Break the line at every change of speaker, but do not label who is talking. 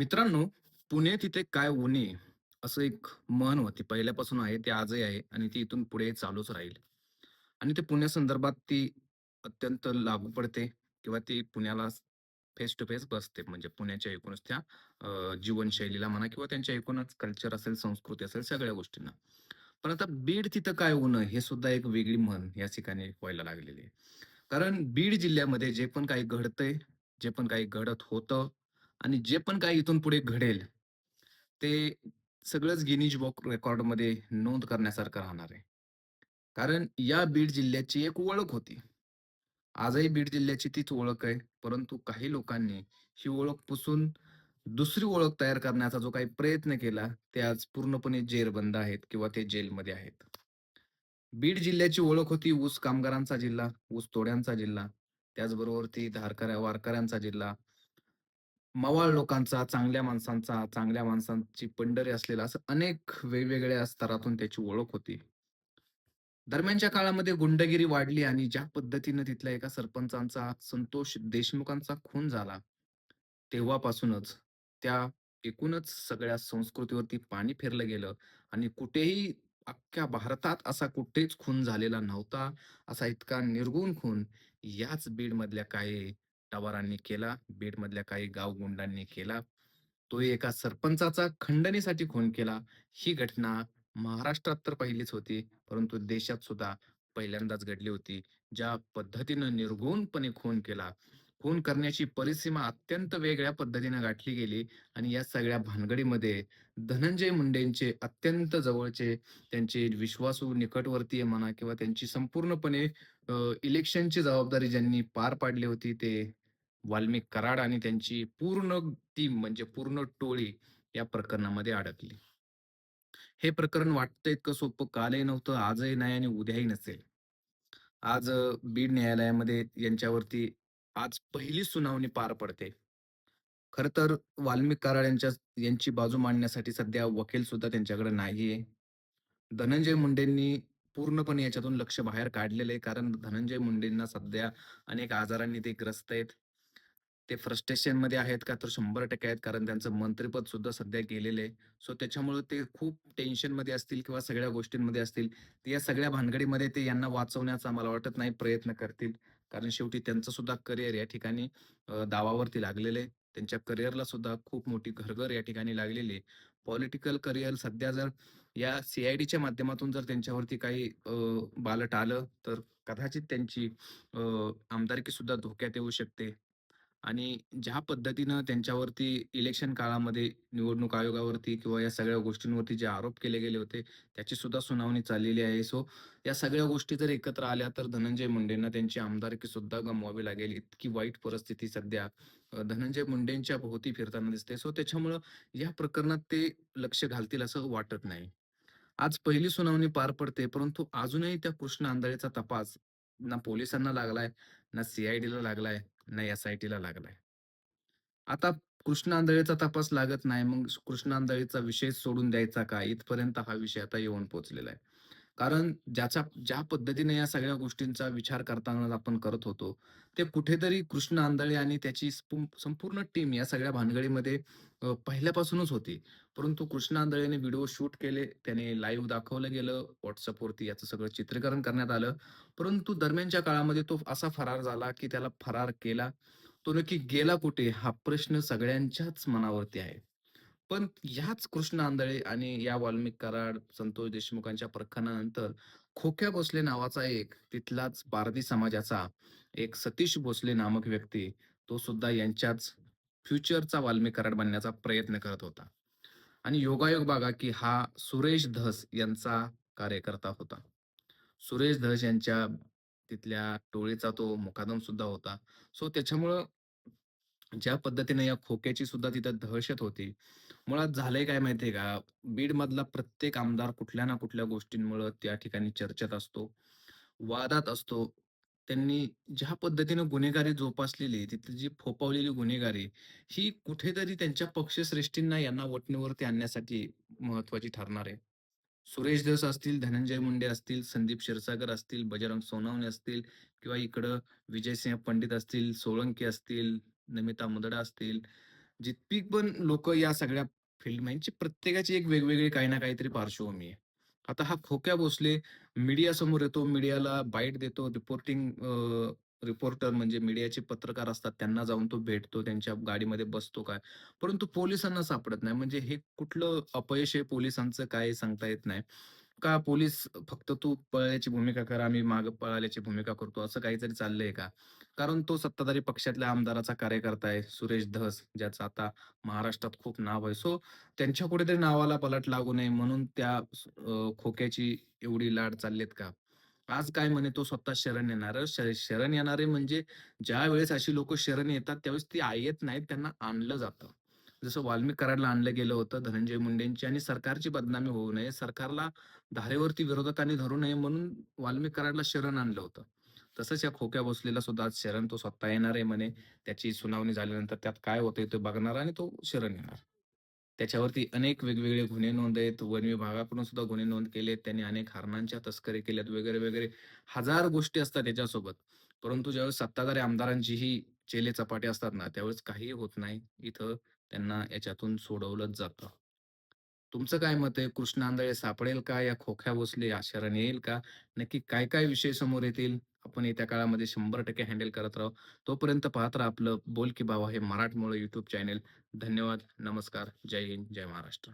मित्रांनो, पुणे तिथे काय उणे, असं एक म्हण होती. पहिल्यापासून आहे, ते आजही आहे आणि ती इथून पुढे चालूच राहील. आणि ते पुण्यासंदर्भात ती अत्यंत लागू पडते किंवा ती पुण्याला फेस टू फेस बसते. म्हणजे पुण्याच्या एकूणच त्या अ, जीवनशैलीला म्हणा किंवा त्यांच्या एकूणच कल्चर असेल, संस्कृती असेल, सगळ्या गोष्टींना. पण आता बीड तिथं काय उणं, हे सुद्धा एक वेगळी म्हण या ठिकाणी व्हायला लागलेली आहे. कारण बीड जिल्ह्यामध्ये जे पण काही घडतंय, जे पण काही घडत होतं आणि जे पण काही इथून पुढे घडेल, ते सगळंच गिनीज बुक रेकॉर्डमध्ये नोंद करण्यासारखं राहणार आहे. कारण या बीड जिल्ह्याची एक ओळख होती. आजही बीड जिल्ह्याची तीच ओळख आहे. परंतु काही लोकांनी ही ओळख पुसून दुसरी ओळख तयार करण्याचा जो काही प्रयत्न केला, ते आज पूर्णपणे जेरबंद आहेत किंवा ते जेलमध्ये आहेत. बीड जिल्ह्याची ओळख होती ऊस कामगारांचा जिल्हा, ऊस तोड्यांचा जिल्हा, त्याचबरोबर ती धारकऱ्या वारकऱ्यांचा जिल्हा, मवाळ लोकांचा, चांगल्या माणसांचा, चांगल्या माणसांची पंढरी असलेला असं अनेक वेगवेगळ्या स्तरातून त्याची ओळख होती. दरम्यानच्या काळामध्ये गुंडगिरी वाढली आणि ज्या पद्धतीनं तिथल्या एका सरपंचांचा संतोष देशमुखांचा खून झाला, तेव्हापासूनच त्या एकूणच सगळ्या संस्कृतीवरती पाणी फिरलं गेलं आणि कुठेही अख्ख्या भारतात असा कुठेच खून झालेला नव्हता. असा इतका निर्गुण खून याच बीडमधल्या काही टवारांनी केला, बीडमधल्या काही गावगुंडांनी केला. तो एका सरपंचाचा खंडणीसाठी खून केला. ही घटना महाराष्ट्रात तर पहिलीच होती, परंतु देशात सुद्धा पहिल्यांदाच घडली होती. ज्या पद्धतीनं निर्गुणपणे खून केला, खून करण्याची परिसीमा अत्यंत वेगळ्या पद्धतीने गाठली गेली आणि या सगळ्या भानगडीमध्ये धनंजय मुंडेंचे अत्यंत जवळचे, त्यांचे विश्वासू निकटवर्तीय म्हणा किंवा त्यांची संपूर्णपणे इलेक्शनची जबाबदारी ज्यांनी पार पाडली होती, ते वाल्मिक कराड आणि त्यांची पूर्ण टीम म्हणजे पूर्ण टोळी या प्रकरणामध्ये अडकली. हे प्रकरण वाटतं इतकं सोपं कालही नव्हतं, आजही नाही आणि उद्याही नसेल. आज बीड न्यायालयामध्ये यांच्यावरती आज पहिली सुनावणी पार पडते. खर तर वाल्मिक कराड यांच्या यांची बाजू मांडण्यासाठी सध्या वकील सुद्धा त्यांच्याकडे नाहीये. धनंजय मुंडेंनी पूर्णपणे याच्यातून लक्ष बाहेर काढलेलं आहे. कारण धनंजय मुंडेंना सध्या अनेक आजारांनी ते ग्रस्त आहेत. ते फ्रस्ट्रेशनमध्ये आहेत का? तर 100% आहेत. कारण त्यांचं मंत्रीपद सुद्धा सध्या गेलेलं आहे. सो त्याच्यामुळे ते खूप टेन्शनमध्ये असतील किंवा सगळ्या गोष्टींमध्ये असतील. तर या सगळ्या भानगडीमध्ये ते यांना वाचवण्याचा मला वाटत नाही प्रयत्न करतील. कारण शेवटी त्यांचं सुद्धा करिअर या ठिकाणी दावावरती लागलेलं आहे. त्यांच्या करिअरला सुद्धा खूप मोठी घरघर या ठिकाणी लागलेली आहे. पॉलिटिकल करिअर सध्या जर या सी-आय-डीच्या माध्यमातून जर त्यांच्यावरती काही बालट आलं, तर कदाचित त्यांची आमदारकी सुद्धा धोक्यात येऊ शकते. आणि ज्या पद्धतीनं त्यांच्यावरती इलेक्शन काळामध्ये निवडणूक आयोगावरती किंवा या सगळ्या गोष्टींवरती जे आरोप केले गेले होते, त्याची सुद्धा सुनावणी चाललेली आहे. सो या सगळ्या गोष्टी जर एकत्र आल्या, तर धनंजय मुंडेंना त्यांची आमदारकी सुद्धा गमवावी लागेल. इतकी वाईट परिस्थिती सध्या धनंजय मुंडेंच्या भोवती फिरताना दिसते. सो त्याच्यामुळं या प्रकरणात ते लक्ष घालतील असं वाटत नाही. आज पहिली सुनावणी पार पडते, परंतु अजूनही त्या कृष्ण आंधळेचा तपास ना पोलिसांना लागलाय, ना सी-आय-डीला लागलाय, नाही एस-आय-टीला लागलाय. आता कृष्ण आंधळेचा तपास लागत नाही, मग कृष्ण आंधळेचा विषय सोडून द्यायचा का? इथपर्यंत हा विषय आता येऊन पोहोचलेला आहे. कारण ज्याच्या ज्या पद्धतीने या सगळ्या गोष्टींचा विचार करताना आपण करत होतो, ते कुठेतरी कृष्ण आंधळे आणि त्याची संपूर्ण टीम या सगळ्या भानगडीमध्ये पहिल्यापासूनच होती. परंतु कृष्ण आंधळेने व्हिडिओ शूट केले, त्याने लाईव्ह दाखवलं गेलं, व्हॉट्सअपवरती याचं सगळं चित्रीकरण करण्यात आलं. परंतु दरम्यानच्या काळामध्ये तो असा फरार झाला, की त्याला फरार केला. तो नक्की गेला कुठे? हा प्रश्न सगळ्यांच्याच मनावरती आहे. पण ह्याच कृष्ण आंधळे आणि या वाल्मिक कराड, संतोष देशमुखांच्या प्रकरणानंतर खोक्या भोसले नावाचा एक तिथलाच बारदी समाजाचा एक सतीश भोसले नामक व्यक्ती, तो सुद्धा यांच्याच फ्युचरचा वाल्मिक कराड बनण्याचा प्रयत्न करत होता. आणि योगायोग बघा, की हा सुरेश धस यांचा कार्यकर्ता होता. सुरेश धस यांच्या तिथल्या टोळीचा तो मुकादम सुद्धा होता. सो त्याच्यामुळं ज्या पद्धतीने या खोक्याची सुद्धा तिथं दहशत होती. मुळात झालंय काय माहितीये का? बीडमधला प्रत्येक आमदार कुठल्या ना कुठल्या गोष्टींमुळं त्या ठिकाणी चर्चेत असतो, वादात असतो. त्यांनी ज्या पद्धतीनं गुन्हेगारी जोपासलेली, तिथली जी फोफावलेली गुन्हेगारी, ही कुठेतरी त्यांच्या पक्षश्रेष्ठींना यांना वटणीवरती आणण्यासाठी महत्त्वाची ठरणार आहे. सुरेश धस असतील, धनंजय मुंडे असतील, संदीप क्षीरसागर असतील, बजरंग सोनवणे असतील किंवा इकडं विजयसिंह पंडित असतील, सोळंकी असतील, नमिता मुंदडा असतील. जितकी पण लोकं या सगळ्या फील्डमध्ये प्रत्येकाची एक वेगवेगळी काही ना काहीतरी पार्श्वभूमी आहे. आता हा खोक्या भोसले मीडिया समोर येतो, मीडियाला बाईट देतो, रिपोर्टिंग रिपोर्टर म्हणजे मीडियाचे पत्रकार असतात, त्यांना जाऊन तो भेटतो, त्यांच्या गाडीमध्ये बसतो काय. परंतु पोलिसांना सापडत नाही. म्हणजे हे कुठलं अपयश आहे पोलिसांचं काय सांगता येत नाही. का पोलीस फक्त तू पळल्याची भूमिका कर, आम्ही माग पळाल्याची भूमिका करतो, असं काहीतरी चाललंय का? कारण तो सत्ताधारी पक्षातल्या आमदाराचा कार्यकर्ता आहे, सुरेश धस, ज्याचं आता महाराष्ट्रात खूप नाव आहे. सो त्यांच्या कुठेतरी नावाला पलट लागू नये म्हणून त्या खोक्याची एवढी लाड चाललेत का? आज काय म्हणे तो स्वतः शरण येणार. श शरण येणारे म्हणजे ज्यावेळेस अशी लोक शरण येतात, त्यावेळेस ती आ येत नाहीत, त्यांना आणलं जातं. जसं वाल्मिक कराडला आणलं गेलं होतं धनंजय मुंडेंची आणि सरकारची बदनामी होऊ नये, सरकारला धारेवरती विरोधकांनी धरू नये म्हणून वाल्मिक कराडला शरण आणलं होतं. तसंच या खोक्या भोसलेला सुद्धा आज शरण तो स्वतः येणार आहे म्हणे. त्याची सुनावणी झाल्यानंतर त्यात काय होतंय ते बघणार आणि तो शरण येणार. त्याच्यावरती अनेक वेगवेगळे गुन्हे नोंद आहेत. वन विभागाकडून सुद्धा गुन्हे नोंद केले त्यांनी अनेक हरणांच्या तस्करी केल्यात वगैरे, वगैरे. हजार गोष्टी असतात त्याच्यासोबत. परंतु ज्यावेळेस सत्ताधारी आमदारांचीही चेले-चपाटे असतात ना, त्यावेळेस काहीही होत नाही. इथं त्यांना याच्यातून सोडवलंच जातं. तुमचं काय मत आहे? कृष्ण आंधळे सापडेल का? या खोख्या भोसले शरण येईल का? नक्की काय-काय विषय समोर येतील? आपण येत्या काळामध्ये 100% हँडल करत राहू. तोपर्यंत पाहत राहा आपलं बोल की भावा हे मराठमोळं युट्यूब चॅनेल धन्यवाद, नमस्कार, जय हिंद, जय महाराष्ट्र.